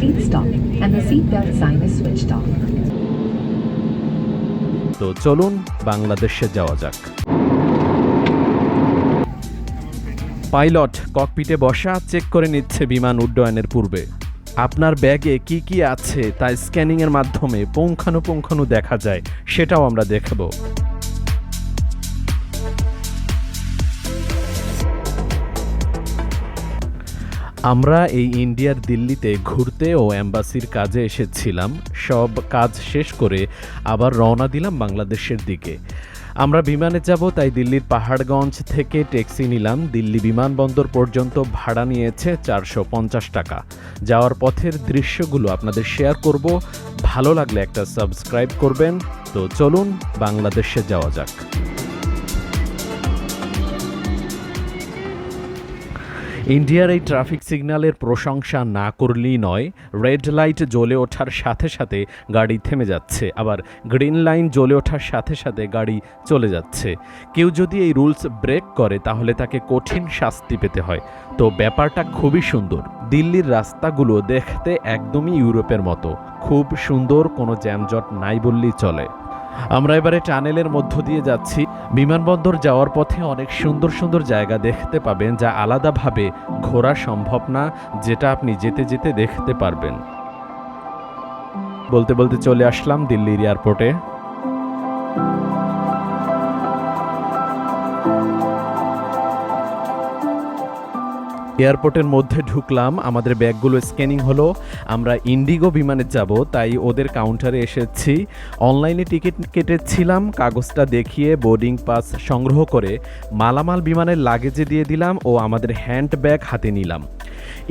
Please stop, and the seatbelt sign is switched off. তো চলুন বাংলাদেশে যাওয়া যাক। পাইলট ককপিটে বসা চেক করে নিচ্ছে বিমান উড্ডয়নের পূর্বে। আপনার ব্যাগে কি কি আছে তা স্ক্যানিংয়ের মাধ্যমে পুঙ্খানুপুঙ্খানু দেখা যায় সেটাও আমরা দেখব। আমরা এই ইন্ডিয়ার দিল্লিতে ঘুরতে ও অ্যাম্বাসির কাজে এসেছিলাম। সব কাজ শেষ করে আবার রওনা দিলাম বাংলাদেশের দিকে। আমরা বিমানে যাব, তাই দিল্লির পাহাড়গঞ্জ থেকে ট্যাক্সি নিলাম। দিল্লি বিমানবন্দর পর্যন্ত ভাড়া নিয়েছে চারশো পঞ্চাশ টাকা। যাওয়ার পথের দৃশ্যগুলো আপনাদের শেয়ার করব। ভালো লাগলে একটা সাবস্ক্রাইব করবেন। তো চলুন বাংলাদেশে যাওয়া যাক। ইন্ডিয়ার এই ট্রাফিক সিগন্যালের প্রশংসা না করলেই নয়, রেড লাইট জ্বলে ওঠার সাথে সাথে গাড়ি থেমে যাচ্ছে। আবার গ্রিন লাইন জ্বলে ওঠার সাথে সাথে গাড়ি চলে যাচ্ছে। কেউ যদি এই রুলস ব্রেক করে, তাহলে তাকে কঠিন শাস্তি পেতে হয়। তো ব্যাপারটা খুবই সুন্দর। দিল্লির রাস্তাগুলো দেখতে একদমই ইউরোপের মতো। খুব সুন্দর, কোনো জ্যামজট নাই বললেই চলে। আমরা এবারে টানেলের মধ্য দিয়ে যাচ্ছি। বিমানবন্দর যাওয়ার পথে অনেক সুন্দর সুন্দর জায়গা দেখতে পাবেন যা আলাদাভাবে ঘোরা সম্ভব না, যেটা আপনি যেতে যেতে দেখতে পারবেন। বলতে বলতে চলে আসলাম দিল্লির এয়ারপোর্টে। এয়ারপোর্টের মধ্যে ঢুকলাম, আমাদের ব্যাগগুলো স্ক্যানিং হলো, আমরা ইন্ডিগো বিমানে যাব, তাই ওদের কাউন্টারে এসেছি। অনলাইনে টিকিট কেটেছিলাম, কাগজটা দেখিয়ে বোর্ডিং পাস সংগ্রহ করে মালামাল বিমানের লাগেজে দিয়ে দিলাম ও আমাদের হ্যান্ড ব্যাগ হাতে নিলাম।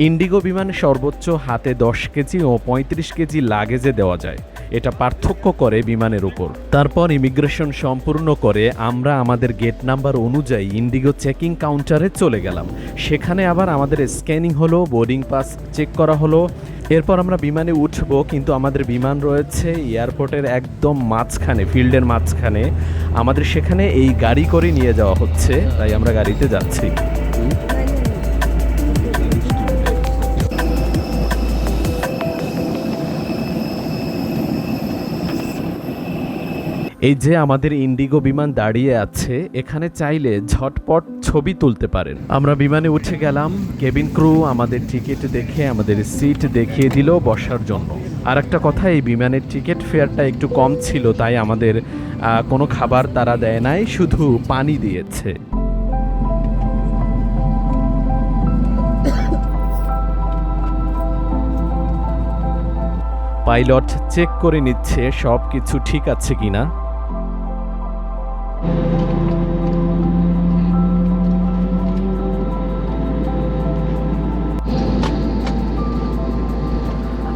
ইন্ডিগো বিমানে সর্বোচ্চ হাতে দশ কেজি ও পঁয়ত্রিশ কেজি লাগেজে দেওয়া যায়। এটা পার্থক্য করে বিমানের উপর। তারপর ইমিগ্রেশন সম্পূর্ণ করে আমরা আমাদের গেট নাম্বার অনুযায়ী ইন্ডিগো চেকিং কাউন্টারে চলে গেলাম। সেখানে আবার আমাদের স্ক্যানিং হলো, বোর্ডিং পাস চেক করা হলো। এরপর আমরা বিমানে উঠবো, কিন্তু আমাদের বিমান রয়েছে এয়ারপোর্টের একদম মাঝখানে, ফিল্ডের মাঝখানে। আমাদের সেখানে এই গাড়ি করে নিয়ে যাওয়া হচ্ছে, তাই আমরা গাড়িতে যাচ্ছি। এই যে আমাদের ইন্ডিগো বিমান দাঁড়িয়ে আছে, এখানে চাইলে ঝটপট ছবি তুলতে পারেন। আমরা বিমানে উঠে গেলাম, কেবিন ক্রু আমাদের টিকিট দেখে, আমাদের সিট দেখিয়ে দিল বসার জন্য। আর একটা কথা, এই বিমানের টিকিট ফেয়ারটা একটু কম ছিল, তাই আমাদের কোনো খাবার তারা দেয় নাই, শুধু পানি দিয়েছে। পাইলট চেক করে নিচ্ছে সব কিছু ঠিক আছে কিনা।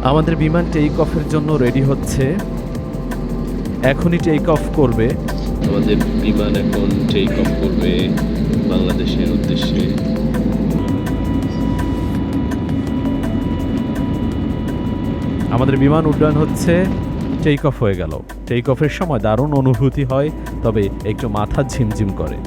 আমাদের বিমান টেক অফের জন্য রেডি হচ্ছে। এখনই টেক অফ করবে। আমাদের বিমান এখন টেক অফ করবে বাংলাদেশের উদ্দেশ্যে। আমাদের বিমান উড্ডয়ন হচ্ছে টেক অফ হয়ে গেল। টেক অফের সময় দারুণ অনুভূতি হয় তবে একটু মাথা ঝিমঝিম করে।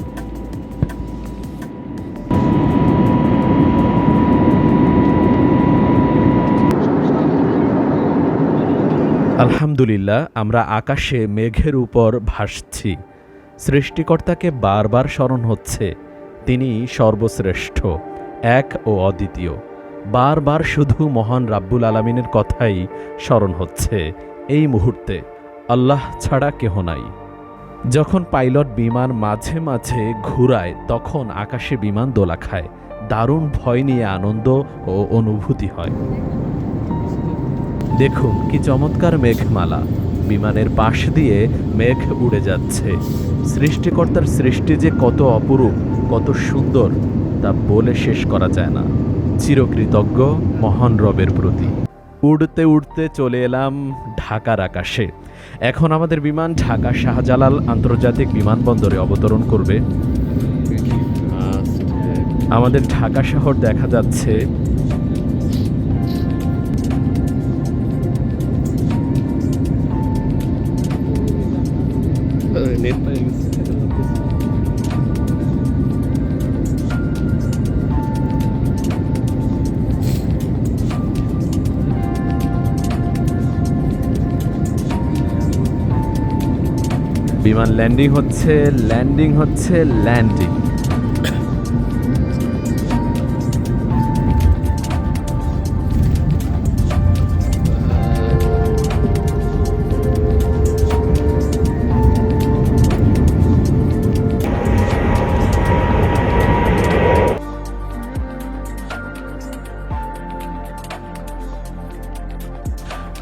আলহামদুলিল্লাহ আমরা আকাশে মেঘের উপর ভাসছি। সৃষ্টিকর্তাকে বারবার স্মরণ হচ্ছে। তিনি সর্বশ্রেষ্ঠ, এক ও অদ্বিতীয়। বারবার শুধু মহান রাব্বুল আলামিনের কথাই স্মরণ হচ্ছে। এই মুহূর্তে আল্লাহ ছাড়া কেহ নাই। যখন পাইলট বিমান মাঝে মাঝে ঘুরায়, তখন আকাশে বিমান দোলা খায় দারুণ ভয় নিয়ে আনন্দ ও অনুভূতি হয়। দেখুন কি চমৎকার মেঘমালা। বিমানের পাশ দিয়ে মেঘ উড়ে যাচ্ছে। সৃষ্টিকর্তার সৃষ্টি যে কত অপরূপ, কত সুন্দর, তা বলে শেষ করা যায় না। চিরকৃতজ্ঞ মহান রবের প্রতি। উড়তে উড়তে চলে এলাম ঢাকার আকাশে। এখন আমাদের বিমান ঢাকা শাহজালাল আন্তর্জাতিক বিমানবন্দরে অবতরণ করবে। আমাদের ঢাকা শহর দেখা যাচ্ছে বিমান ল্যান্ডিং হচ্ছে ল্যান্ডিং হচ্ছে ল্যান্ডিং।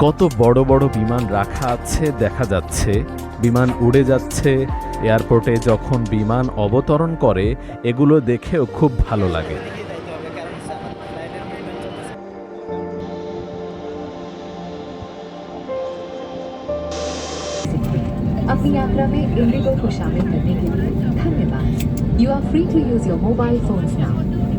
কত বড় বড় বিমান রাখা আছে দেখা যাচ্ছে। বিমান উড়ে যাচ্ছে এয়ারপোর্টে যখন বিমান অবতরণ করে এগুলো দেখেও খুব ভালো লাগে अपनी यात्रा में इंडिगो को शामिल करने के लिए धन्यवाद you are free to use your mobile phones now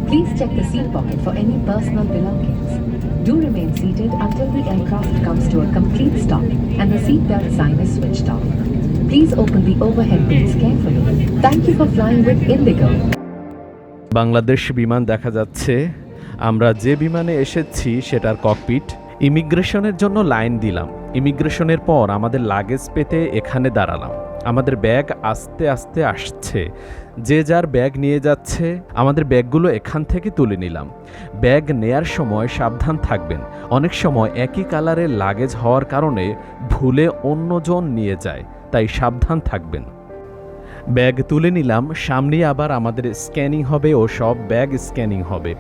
please check the seat pocket for any personal belongings do remain seated until the aircraft comes to a complete stop and the seatbelt sign is switched off please open the overhead bins carefully thank you for flying with indigo Bangladesh Biman দেখা যাচ্ছে আমরা যে বিমানে এসেছি সেটার cocopeat ইমিগ্রেশনের জন্য line দিলাম ইমিগ্রেশনের পর আমাদের লাগেজ পেতে এখানে দাঁড়ালাম আমাদের ব্যাগ আস্তে আস্তে আসছে। যে যার ব্যাগ নিয়ে যাচ্ছে, আমাদের ব্যাগগুলো এখান থেকে তুলে নিলাম। ব্যাগ নেয়ার সময় সাবধান থাকবেন। অনেক সময় একই কালারের লাগেজ হওয়ার কারণে ভুলে অন্যজন নিয়ে যায়, তাই সাবধান থাকবেন। ব্যাগ তুলে নিলাম সামনে আবার আমাদের স্ক্যানিং হবে ও সব ব্যাগ স্ক্যানিং হবে।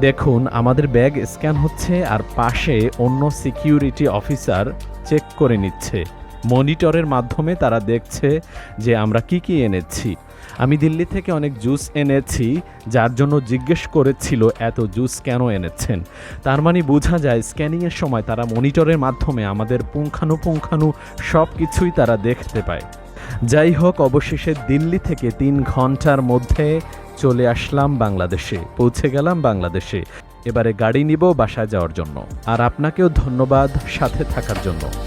দেখুন, আমাদের ব্যাগ স্ক্যান হচ্ছে আর পাশে অন্য সিকিউরিটি অফিসার চেক করে নিচ্ছে। মনিটরের মাধ্যমে তারা দেখছে যে আমরা কি কি এনেছি। আমি দিল্লি থেকে অনেক জুস এনেছি, যার জন্য জিজ্ঞেস করেছিল, এত জুস কেন এনেছেন? তার মানে বোঝা যায়, স্ক্যানিংয়ের সময় তারা মনিটরের মাধ্যমে আমাদের পুঙ্খানুপুঙ্খানু সব কিছুই তারা দেখতে পায়। যাই হোক, অবশেষে দিল্লি থেকে তিন ঘণ্টার মধ্যে চলে আসলাম বাংলাদেশে। পৌঁছে গেলাম বাংলাদেশে। এবারে গাড়ি নিব বাসায় যাওয়ার জন্য। আর আপনাকেও ধন্যবাদ সাথে থাকার জন্য।